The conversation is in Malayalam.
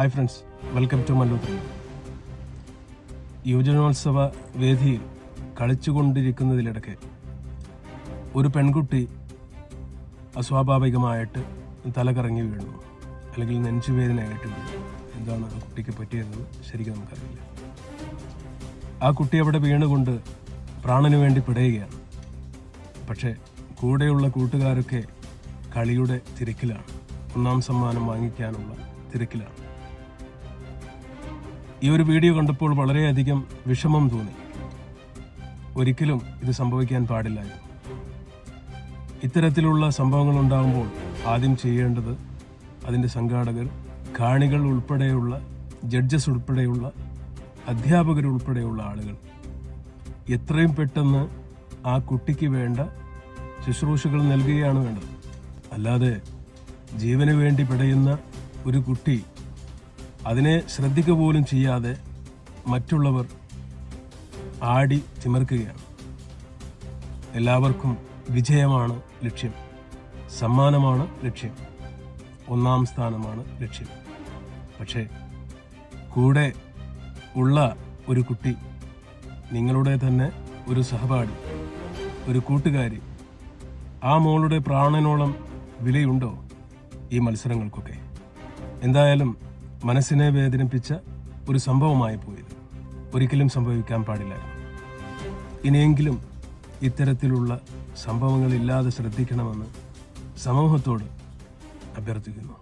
Hi friends welcome to Mallur യുവജനോത്സവ വേദിയിൽ കളിച്ചുകൊണ്ടിരിക്കുന്നതിലിടയ്ക്ക് ഒരു പെൺകുട്ടി അസ്വാഭാവികമായിട്ട് തലകറങ്ങി വീണു. അല്ലെങ്കിൽ നെഞ്ചുവേദനയായിട്ട് വീണു എന്താണ് ആ കുട്ടിക്ക് പറ്റിയതെന്ന് ശരിക്കും നമുക്കറിയില്ല. ആ കുട്ടി അവിടെ വീണുകൊണ്ട് പ്രാണന് വേണ്ടി പിടയുകയാണ് പക്ഷേ കൂടെയുള്ള കൂട്ടുകാരൊക്കെ കളിയുടെ തിരക്കിലാണ്. ഒന്നാം സമ്മാനം വാങ്ങിക്കാനുള്ള തിരക്കിലാണ്. ഈ ഒരു വീഡിയോ കണ്ടപ്പോൾ വളരെയധികം വിഷമം തോന്നി. ഒരിക്കലും ഇത് സംഭവിക്കാൻ പാടില്ലായിരുന്നു ഇത്തരത്തിലുള്ള സംഭവങ്ങൾ ഉണ്ടാകുമ്പോൾ ആദ്യം ചെയ്യേണ്ടത് അതിന്റെ സംഘാടകർ കാണികൾ ഉൾപ്പെടെയുള്ള ജഡ്ജസ് ഉൾപ്പെടെയുള്ള അധ്യാപകർ ഉൾപ്പെടെയുള്ള ആളുകൾ. എത്രയും പെട്ടെന്ന് ആ കുട്ടിക്ക് വേണ്ട ശുശ്രൂഷകൾ നൽകുകയാണ് വേണ്ടത്. അല്ലാതെ ജീവന് വേണ്ടി പിടയുന്ന ഒരു കുട്ടി അതിനെ ശ്രദ്ധിക്കുക പോലും ചെയ്യാതെ മറ്റുള്ളവർ ആടി തിമർക്കുകയാണ്. എല്ലാവർക്കും വിജയമാണ് ലക്ഷ്യം. സമ്മാനമാണ് ലക്ഷ്യം. ഒന്നാം സ്ഥാനമാണ് ലക്ഷ്യം. പക്ഷേ കൂടെ ഉള്ള ഒരു കുട്ടി നിങ്ങളുടെ തന്നെ ഒരു സഹപാഠി ഒരു കൂട്ടുകാരി ആ മോളുടെ പ്രാണനോളം വിലയുണ്ടോ ഈ മത്സരങ്ങൾക്കൊക്കെ? എന്തായാലും മനസ്സിനെ വേദനിപ്പിച്ച ഒരു സംഭവമായി പോയത്. ഒരിക്കലും സംഭവിക്കാൻ പാടില്ലായിരുന്നു ഇനിയെങ്കിലും ഇത്തരത്തിലുള്ള സംഭവങ്ങളില്ലാതെ ശ്രദ്ധിക്കണമെന്ന് സമൂഹത്തോട് അഭ്യർത്ഥിക്കുന്നു.